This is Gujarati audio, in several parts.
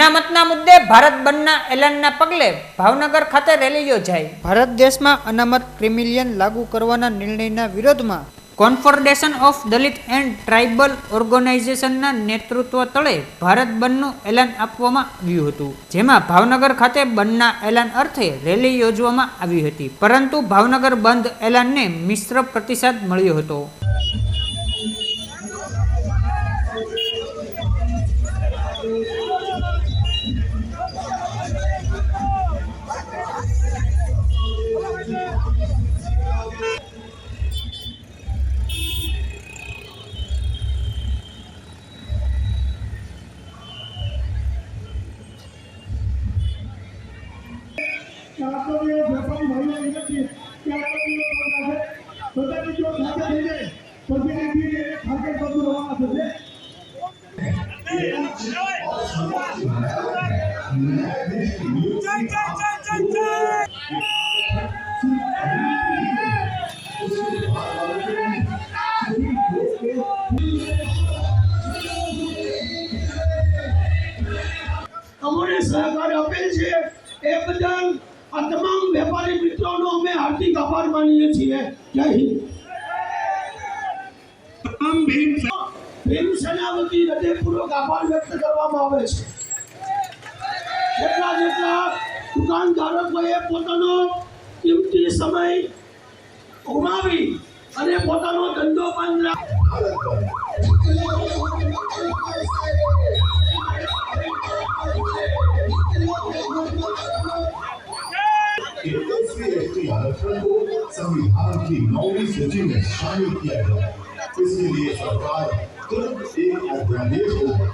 અનામતના મુદ્દે ભારત બંધના એલાનના પગલે ભાવનગર ખાતે રેલી યોજાઈ. ભારત દેશમાં અનામત ક્રિમિલિયન લાગુ કરવાના નિર્ણયના વિરોધમાં confederation of Dalit and tribal ઓર્ગેનાઇઝેશનના નેતૃત્વ તળે ભારત બંધનું એલાન આપવામાં આવ્યું હતું જેમાં ભાવનગર ખાતે બંધના એલાન અર્થે રેલી યોજવામાં આવી હતી. પરંતુ ભાવનગર બંધ એલાનને મિશ્ર પ્રતિસાદ મળ્યો હતો. કાપડીઓ વેપારી ભાઈઓ વિનંતી કે કાપડીઓ પાસે પોતાની જો ખાતે થઈ જાય પછી નીકળી ખાતે બધું રવાના થશે અમને સહકાર આપેલ છે એ બદલ આ તમામ વેપારી મિત્રોનો અમે હાર્દિક આભાર માનીએ છીએ. જય હિન્દ. તમામ ભીમ ભીમ સેનાવતી હૃદયપૂર્વક આભાર વ્યક્ત કરવામાં આવે છે. જેટલા જેટલા દુકાનદારોએ પોતાનો કિંમતી સમય ગુમાવી અને પોતાનો ધંધો બંધ રાખ एसटी आरक्षण को संविधान की नौवीं सूची में शामिल किया गया इसके लिए सरकार तुरंत एक अध्यादेश लाए।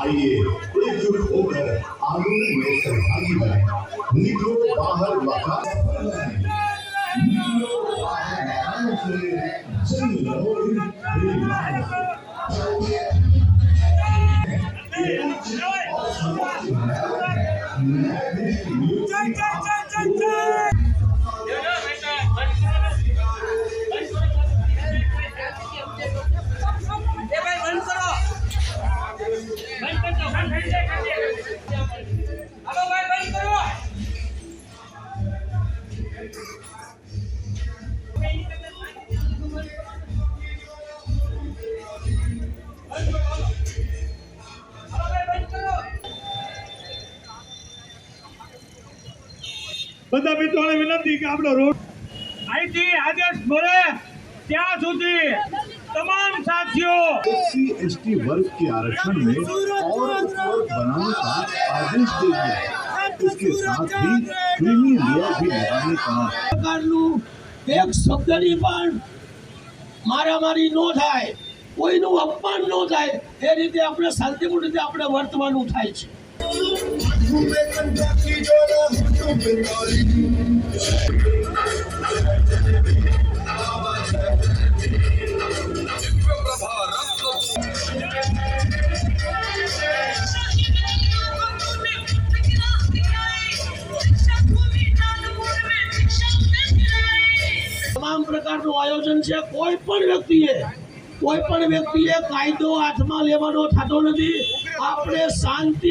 आइए एकजुट होकर आंदोलन में सहभागी बने। निकलो बाहर वफा निकलो बाहर की બધા મિત્રોને વિનંતી કે આપણો રોડ અહીંથી આદેશ મળે ત્યાં સુધી તમામ સાથીઓ एससी एसटी वर्ग के आरक्षण में और उपवर्ग बनाने का आदेश दे दिया इसके साथ ही क्रीमी लेयर भी लगाने का પ્રકારનું એક શબ્દની પણ મારામારી ન થાય કોઈનું અપમાન ન થાય એ રીતે આપણે શાંતિપૂર્ણ રીતે આપણે વર્તવાનું થાય છે તમામ પ્રકારનું આયોજન છે. કોઈ પણ વ્યક્તિએ, કોઈ પણ વ્યક્તિએ કાયદો હાથમાં લેવાનો થતો નથી. આપણે શાંતિ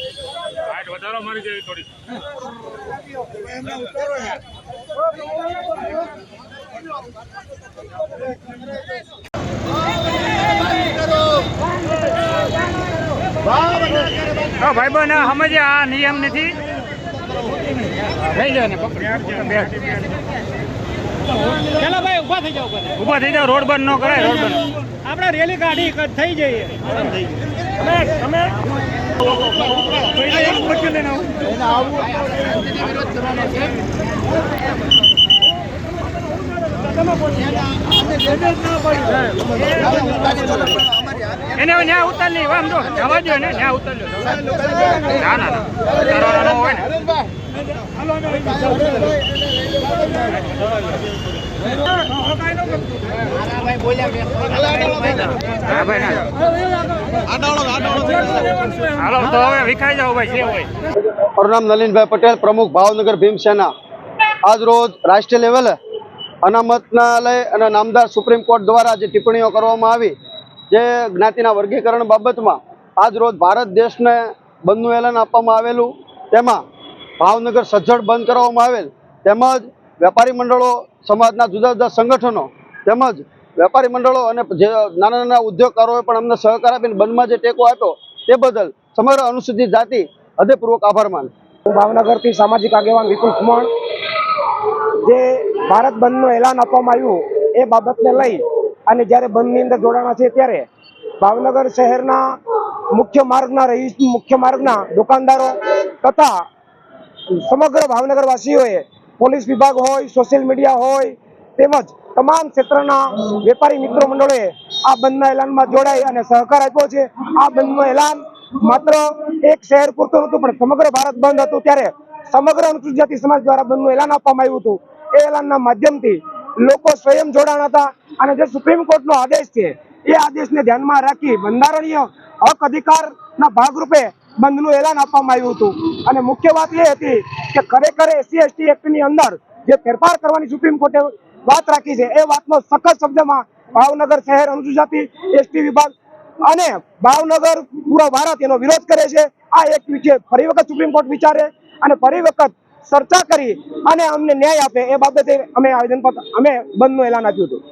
વધારો મારી જેવી થોડી ભાઈ બહેન સમજે આ નિયમ નથી. થઈ જાય ને પેલા ભાઈ ઊભા થઈ જાવ ઊભા થઈ જાવ રોડ બંધ ન કરાય રોડ બંધ. આપણે રેલી કાઢી થઈ જઈએ. તમે તમે? એને હવે ન્યા ઉતાર નહીં આમ જો જવા દો ને ન્યા ઉતાર ના ના ના હોય ને. મારું નામ પટેલ, પ્રમુખ ભાવનગર ભીમસેના આજ રોજ રાષ્ટ્રીય લેવલે અનામતનાલય અને નામદાર સુપ્રીમ કોર્ટ દ્વારા જે ટિપ્પણીઓ કરવામાં આવી, જે જ્ઞાતિના વર્ગીકરણ બાબતમાં આજ રોજ ભારત દેશને બંધનું એલાન આપવામાં આવેલું, તેમાં ભાવનગર સજ્જડ બંધ કરવામાં આવેલ, તેમજ વેપારી મંડળો સમાજના જુદા જુદા સંગઠનો તેમજ વેપારી મંડળો અને જે નાના નાના ઉદ્યોગકારોએ પણ અમને સહકાર આપીને બંધમાં જે ટેકો આપ્યો તે બદલ સમગ્ર અનુસૂચિત જાતિ હૃદયપૂર્વક આભાર માન. હું ભાવનગરથી સામાજિક આગેવાન વિપુલ ખુમણ. જે ભારત બંધનું એલાન આપવામાં આવ્યું એ બાબતને લઈ અને જ્યારે બંધની અંદર જોડાણા છે ત્યારે ભાવનગર શહેરના મુખ્ય માર્ગના રહીશ મુખ્ય માર્ગના દુકાનદારો તથા સમગ્ર ભાવનગર વાસીઓએ પોલીસ વિભાગ હોય, સોશિયલ મીડિયા હોય, તેમજ તમામ ક્ષેત્રના વેપારી મિત્રો મંડળોએ આ બંધના એલાનમાં જોડાઈ અને સહકાર આપ્યો છે. આ બંધનું એલાન માત્ર એક શહેર પૂરતું નહોતું, પણ સમગ્ર ભારત બંધ હતું. ત્યારે સમગ્ર અનુસૂચિત જાતિ સમાજ દ્વારા બંધનું એલાન આપવામાં આવ્યું હતું. એ એલાનના માધ્યમથી લોકો સ્વયં જોડાણ હતા અને જે સુપ્રીમ કોર્ટનો આદેશ છે, એ આદેશને ધ્યાનમાં રાખી બંધારણીય હક અધિકારના ભાગરૂપે બંધનું એલાન આપવામાં આવ્યું હતું. અને મુખ્ય વાત એ હતી કે ખરેખર એસસી એસટી એક્ટની અંદર જે ફેરફાર કરવાની સુપ્રીમ કોર્ટે વાત રાખી છે, એ વાતનો સખત શબ્દમાં ભાવનગર શહેર અનુસૂચિત એસટી વિભાગ અને ભાવનગર પૂરો ભારત એનો વિરોધ કરે છે. આ એક વિશે ફરી વખત સુપ્રીમ કોર્ટ વિચારે અને ફરી વખત ચર્ચા કરી અને અમને ન્યાય આપે એ બાબતે અમે આવેદનપત્ર અમે બંધનું એલાન આપ્યું હતું.